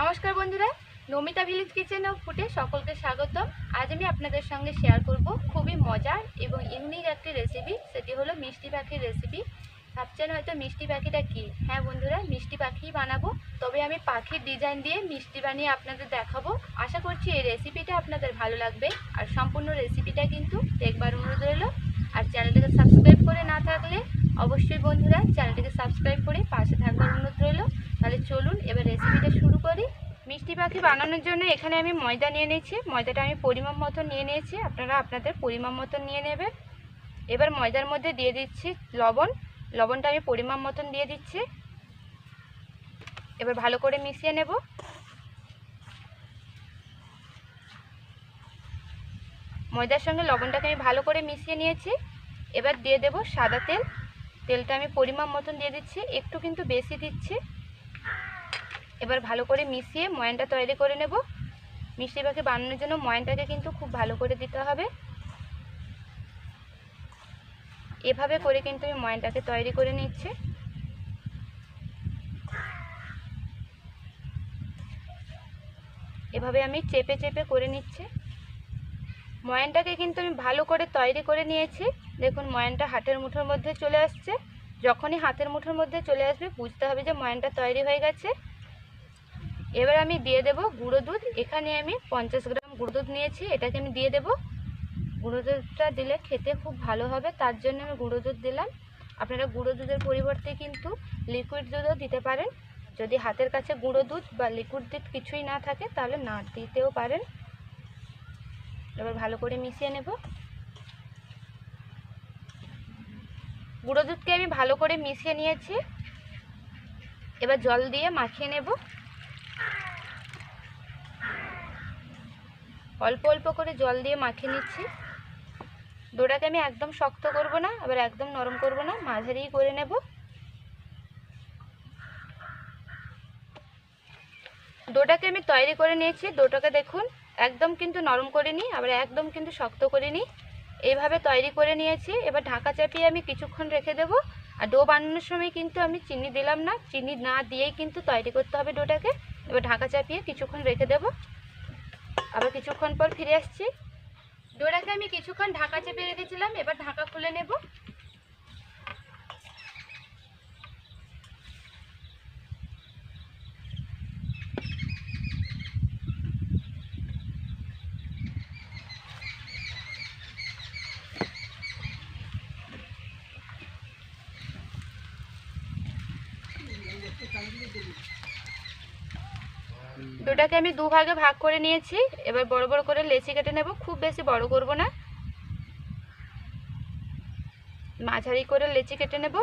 নমস্কার বন্ধুরা, Namita village kitchen ও ফুটে সকলকে স্বাগতম। আজ আমি আপনাদের সঙ্গে শেয়ার করব খুবই মজার এবং ইউনিক একটি রেসিপি সেটি হলো মিষ্টি পাখির রেসিপি ভাবছেন হয়তো মিষ্টি পাখিটা কি? হ্যাঁ বন্ধুরা, মিষ্টি পাখি বানাবো। তবে আমি পাখির ডিজাইন দিয়ে মিষ্টি বানিয়ে আপনাদের দেখাবো। আশা করছি এই রেসিপিটা আপনাদের ভালো লাগবে। আর সম্পূর্ণ রেসিপিটা কিন্তু দেখবার অনুরোধ রইল। আর চ্যানেলটাকে সাবস্ক্রাইব করে না থাকলে অবশ্যই বন্ধুরা চ্যানেলটিকে সাবস্ক্রাইব করে পাশে থাকবার অনুরোধ রইল। তাহলে চলুন এবার রেসিপিটা পাখি বানানোর জন্য এখানে আমি ময়দা নিয়ে নিয়েছি। ময়দাটা আমি পরিমাণ মতো নিয়ে নিয়েছি। আপনারা আপনাদের পরিমাণ মতো নিয়ে নেবেন। এবার ময়দার মধ্যে দিয়ে দিচ্ছি লবণ। লবণটা আমি পরিমাণ মতন দিয়ে দিচ্ছি। এবার ভালো করে মিশিয়ে নেব। ময়দার সঙ্গে লবণটাকে আমি ভালো করে মিশিয়ে নিয়েছি। এবার দিয়ে দেব সাদা তেল। তেলটা আমি পরিমাণ মতন দিয়ে দিচ্ছি। একটু কিন্তু বেশি দিচ্ছি। এবার ভালো করে মিশিয়ে ময়ানটা তৈরি করে নেব। মিষ্টি পাখি বানানোর জন্য ময়ানটাকে কিন্তু খুব ভালো করে দিতে হবে। এভাবে করে কিন্তু আমি ময়ানটাকে তৈরি করে নিচ্ছি। এভাবে আমি চেপে চেপে করে নিচ্ছি। ময়ানটাকে কিন্তু আমি ভালো করে তৈরি করে নিয়েছি। দেখুন, ময়ানটা হাতের মুঠোর মধ্যে চলে আসছে। যখনই হাতের মুঠোর মধ্যে চলে আসবে, বুঝতে হবে যে ময়ানটা তৈরি হয়ে গেছে। এবার আমি দিয়ে দেব গুঁড়ো দুধ। এখানে আমি পঞ্চাশ গ্রাম গুঁড়ো দুধ নিয়েছি, এটাকে আমি দিয়ে দেব। গুঁড়ো দুধটা দিলে খেতে খুব ভালো হবে, তার জন্য আমি গুঁড়ো দুধ দিলাম। আপনারা গুঁড়ো দুধের পরিবর্তে কিন্তু লিকুইড দুধও দিতে পারেন। যদি হাতের কাছে গুঁড়ো দুধ বা লিকুইড দুধ কিছুই না থাকে, তাহলে না দিতেও পারেন। এবার ভালো করে মিশিয়ে নেব। গুঁড়ো দুধকে আমি ভালো করে মিশিয়ে নিয়েছি। এবার জল দিয়ে মাখিয়ে নেব। অল্প অল্প করে জল দিয়ে মাখিয়ে নিচ্ছি। ডোটাকে আমি একদম শক্ত করব না, আবার একদম নরম করব না মাঝারি করে নেব। ডোটাকে আমি তৈরি করে নিয়েছি, ডোটাকে দেখুন, একদম কিন্তু নরম করে নিই আবার একদম কিন্তু শক্ত করে নিই এইভাবে তৈরি করে নিয়েছি, এবার ঢাকা চাপিয়ে আমি কিছুক্ষণ রেখে দেবো। আর ডো বানানোর সময় কিন্তু আমি চিনি দিলাম না, চিনি না দিয়েই কিন্তু তৈরি করতে হবে ডোটাকে। এবার ঢাকা চাপিয়ে কিছুক্ষণ রেখে দেবো। আবার কিছুক্ষণ পর ফিরে আসছি। ডোরাকে আমি কিছুক্ষণ ঢাকা চেপে রেখেছিলাম, এবার ঢাকা খুলে নেব। ডোটাকে আমি দু ভাগে ভাগ করে নিয়েছি। এবার বড় বড় করে লেচি কেটে নেব, খুব বেশি বড় করব না। মাঝারি করে লেচি কেটে নেব,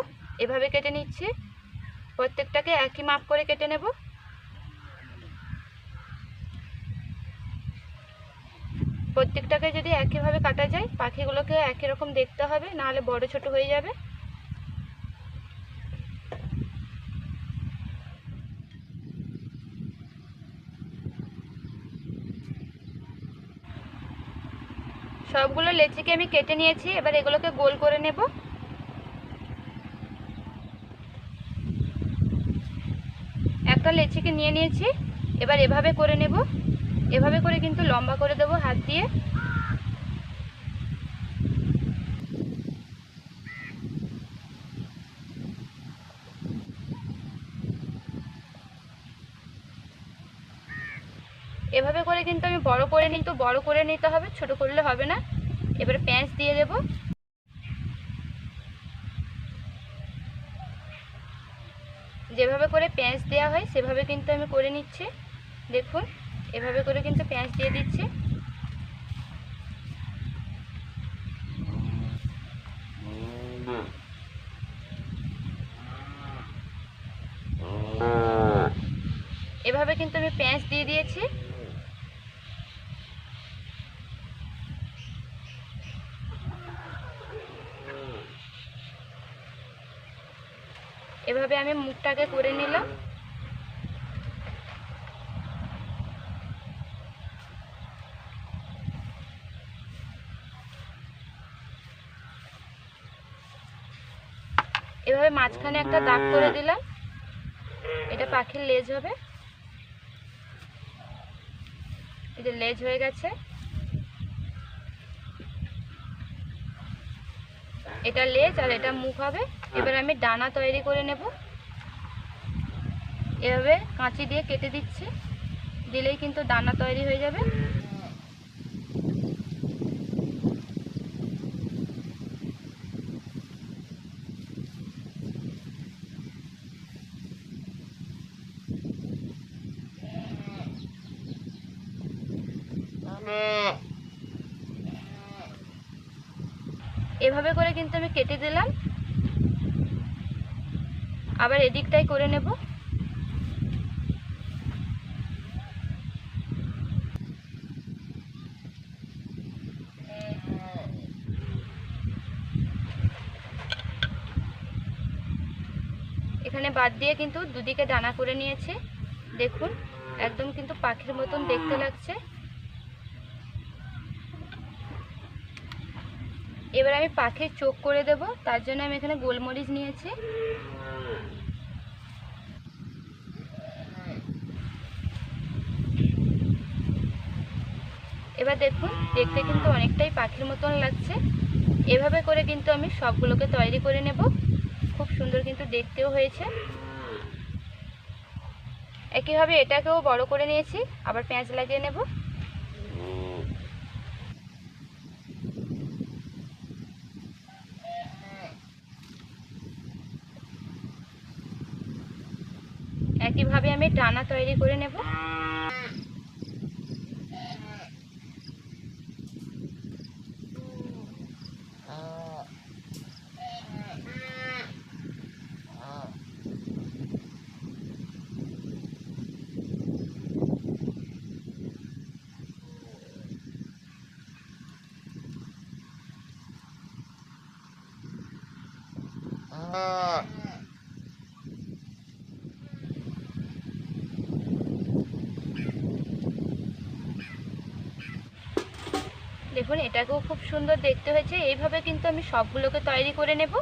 এভাবে কেটে নিচ্ছি। প্রত্যেকটাকে একই মাপ করে কেটে নেব। প্রত্যেকটাকে যদি একইভাবে কাটা যায়, পাখিগুলোকে একই রকম দেখতে হবে, নাহলে বড় ছোট হয়ে যাবে। সবগুলো লেচিকে আমি কেটে নিয়েছি, এবার এগুলোকে গোল করে নেব। একটা লেচিকে নিয়ে নিয়েছি, এবার এভাবে করে নেব। এভাবে করে কিন্তু লম্বা করে দেব হাত দিয়ে। এভাবে করে কিন্তু আমি বড় করে কিন্তু বড় করে নিতে হবে, ছোট করলে হবে না। এবারে পেঁয়াজ দিয়ে দেব। যেভাবে করে পেঁয়াজ দেওয়া হয়, সেভাবে কিন্তু আমি করে নিচ্ছি। দেখুন, এভাবে করে কিন্তু পেঁয়াজ দিয়ে দিচ্ছি। এভাবে কিন্তু আমি পেঁয়াজ দিয়ে দিয়েছি এভাবে আমি করে নিলাম। এভাবে মাঝখানে একটা দাগ করে দিলাম। এটা পাখির লেজ হবে। এটা লেজ হয়ে গেছে। এটা লেজ আর এটা মুখ হবে। এবার আমি ডানা তৈরি করে নেব। এভাবে কাঁচি দিয়ে কেটে দিচ্ছি। দিলেই কিন্তু দানা তৈরি হয়ে যাবে। এভাবে করে কিন্তু আমি কেটে দিলাম। আবার এদিকটাই করে নেব এখানে বাদ দিয়ে কিন্তু দুদিকে ডানা করে নিয়েছে। দেখুন, একদম কিন্তু পাখির মতন দেখতে লাগছে। এবার আমি পাখির চোখ করে দেব, তার জন্য আমি এখানে গোলমরিচ নিয়েছি। এবার দেখুন, দেখতে কিন্তু অনেকটাই পাখির মতন লাগছে। এভাবে করে কিন্তু আমি সবগুলোকে তৈরি করে নেব। সুন্দর কিন্তু দেখতেও হয়েছে। একইভাবে এটাকেও বড় করে নিয়েছি, আবার পেঁয়াজ লাগিয়ে নেব। একইভাবে আমি ডানা তৈরি করে নেব। দেখুন, এটাকেও খুব সুন্দর দেখতে হয়েছে। এইভাবে কিন্তু আমি সবগুলোকে তৈরি করে নেব।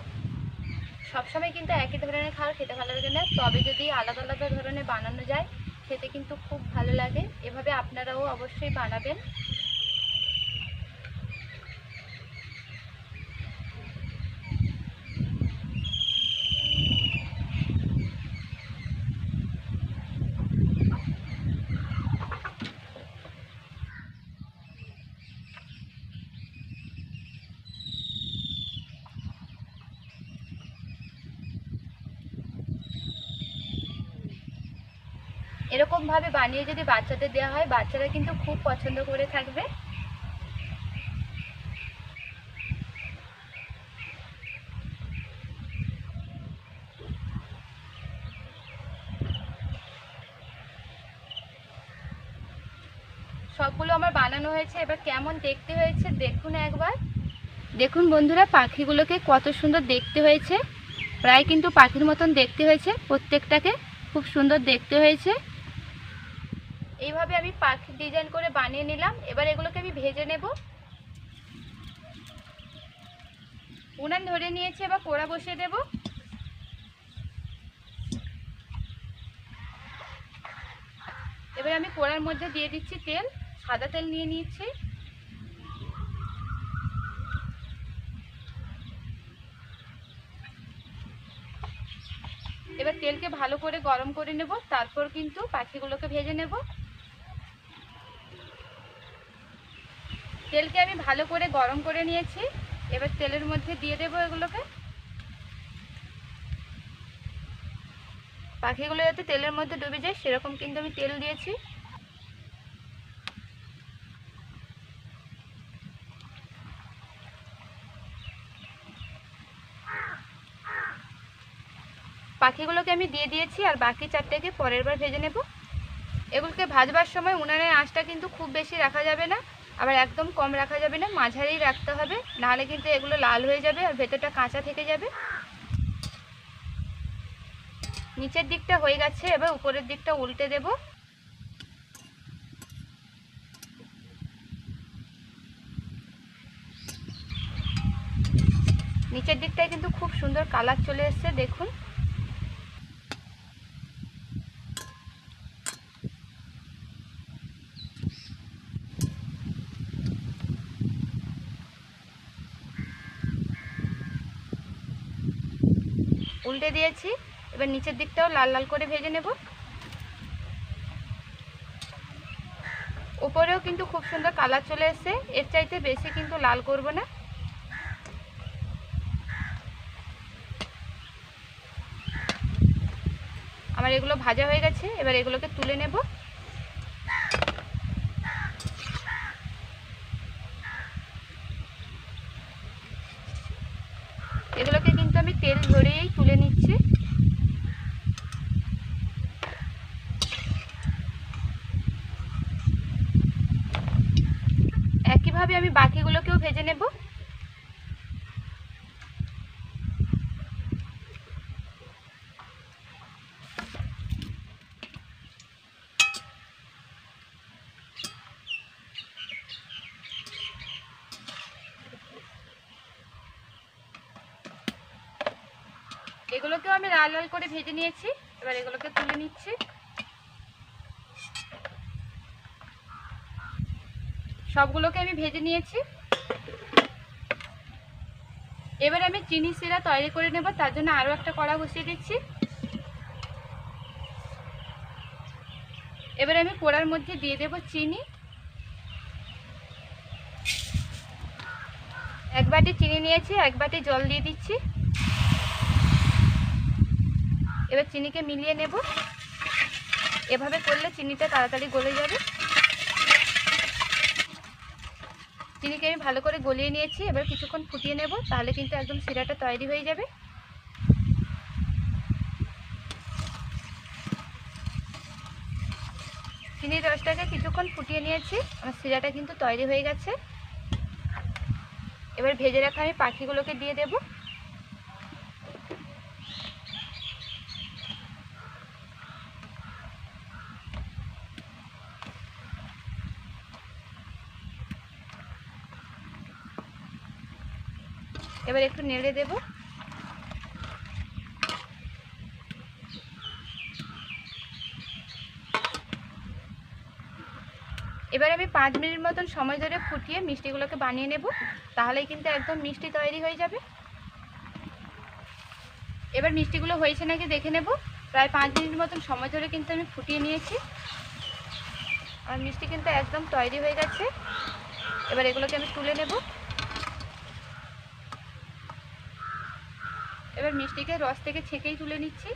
সবসময় কিন্তু একই ধরনের খাবার খেতে ভালো লাগে না। তবে যদি আলাদা আলাদা ধরনের বানানো যায়, খেতে কিন্তু খুব ভালো লাগে। এভাবে আপনারাও অবশ্যই বানাবেন। এরকম ভাবে বানিয়ে যদি বাচ্চাদের দেওয়া হয়, বাচ্চারা কিন্তু খুব পছন্দ করে থাকবে। সবগুলো আমার বানানো হয়েছে। এবার কেমন দেখতে হয়েছে দেখুন একবার। দেখুন বন্ধুরা, পাখিগুলোকে কত সুন্দর দেখতে হয়েছে। প্রায় কিন্তু পাখির মতন দেখতে হয়েছে, প্রত্যেকটাকে খুব সুন্দর দেখতে হয়েছে। এইভাবে আমি পাখি ডিজাইন করে বানিয়ে নিলাম। এবার এগুলোকে আমি ভেজে নেব। উনান ধরে নিয়েছে, এবার কোড়া বসিয়ে দেব। এবার আমি কোড়ার মধ্যে দিয়ে দিচ্ছি তেল, সাদা তেল নিয়ে নিয়েছি। এবার তেলকে ভালো করে গরম করে নেব, তারপর কিন্তু পাখিগুলোকে ভেজে নেব। তেলকে আমি ভালো করে গরম করে নিয়েছি। এবার তেলের মধ্যে দিয়ে দেবো এগুলোকে। পাখিগুলো যাতে তেলের মধ্যে ডুবে যায়, সেরকম কিন্তু আমি তেল দিয়েছি। পাখিগুলোকে আমি দিয়ে দিয়েছি, আর বাকি চারটেকে পরের বার ভেজে নেব। এগুলোকে ভাজবার সময় উনানের আঁচটা কিন্তু খুব বেশি রাখা যাবে না। আবার একদম কম রাখা যাবে না মাঝারি রাখতে হবে, নাহলে কিন্তু এগুলো লাল হয়ে যাবে আর ভেতরটা কাঁচা থেকে যাবে। নিচের দিকটা হয়ে গেছে, এবার উপরের দিকটা উল্টে দেব। নিচের দিকটায় কিন্তু খুব সুন্দর কালার চলে এসছে, দেখুন। উল্টে দিয়েছি। এবার নিচের দিকটাও লাল লাল করে ভেজে নেব। উপরেও কিন্তু খুব সুন্দর কালার চলে এসছে। এর চাইতে বেশি কিন্তু লাল করব না। আমার এগুলো ভাজা হয়ে গেছে। এবার এগুলোকে তুলে নেব এগুলোকে কিন্তু আমি তেল ঝরিয়েই তুলে নিচ্ছি একইভাবে আমি বাকিগুলোকেও ভেজে নেব এগুলোকেও আমি লাল লাল করে ভেজে নিয়েছি। এবার এগুলোকে তুলে নিচ্ছি। সবগুলোকে আমি ভেজে নিয়েছি। এবার আমি চিনি সিরা তৈরি করে নেব, তার জন্য আরও একটা কড়া বসিয়ে দিচ্ছি। এবার আমি কড়ার মধ্যে দিয়ে দেব চিনি। এক বাটি চিনি নিয়েছি, এক বাটি জল দিয়ে দিচ্ছি। এবার চিনিকে মিলিয়ে নেব। এভাবে করলে চিনিটা তাড়াতাড়ি গলে যাবে। চিনিকে আমি ভালো করে গলিয়ে নিয়েছি, এবার কিছুক্ষণ ফুটিয়ে নেব, তাহলে কিন্তু একদম শিরাটা তৈরি হয়ে যাবে। চিনির রসটাকে কিছুক্ষণ ফুটিয়ে নিয়েছি, আমার শিরাটা কিন্তু তৈরি হয়ে গেছে। এবার ভেজে রাখা আমি পাখিগুলোকে দিয়ে দেবো। এবার একটু নেড়ে দেব। এবার আমি পাঁচ মিনিট মতন সময় ধরে ফুটিয়ে মিষ্টিগুলোকে বানিয়ে নেব, তাহলেই কিন্তু একদম মিষ্টি তৈরি হয়ে যাবে। এবার মিষ্টিগুলো হয়েছে নাকি দেখে নেব। প্রায় পাঁচ মিনিট মতন সময় ধরে কিন্তু আমি ফুটিয়ে নিয়েছি। আর মিষ্টি কিন্তু একদম তৈরি হয়ে গেছে। এবার এগুলোকে আমি তুলে নেব। মিষ্টিকে রস থেকে ছেঁকেই তুলে নিচ্ছি।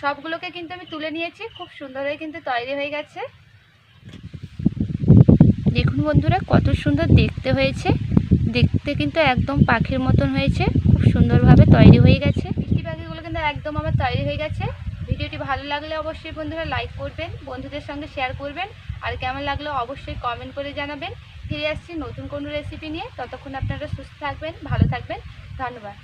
সবগুলোকে কিন্তু আমি তুলে নিয়েছি। খুব সুন্দর হয়ে কিন্তু তৈরি হয়ে গেছে। দেখুন বন্ধুরা, কত সুন্দর দেখতে হয়েছে। দেখতে কিন্তু একদম পাখির মতন হয়েছে। খুব সুন্দরভাবে তৈরি হয়ে গেছে। মিষ্টি পাখিগুলো কিন্তু একদম আমার তৈরি হয়ে গেছে। ভিডিওটি ভালো লাগলে অবশ্যই বন্ধুরা লাইক করবেন, বন্ধুদের সঙ্গে শেয়ার করবেন। আর কেমন লাগল অবশ্যই কমেন্ট করে জানাবেন। ফিরে আসছি নতুন কোনো রেসিপি নিয়ে। ততক্ষণ আপনারা সুস্থ থাকবেন, ভালো থাকবেন। ধন্যবাদ।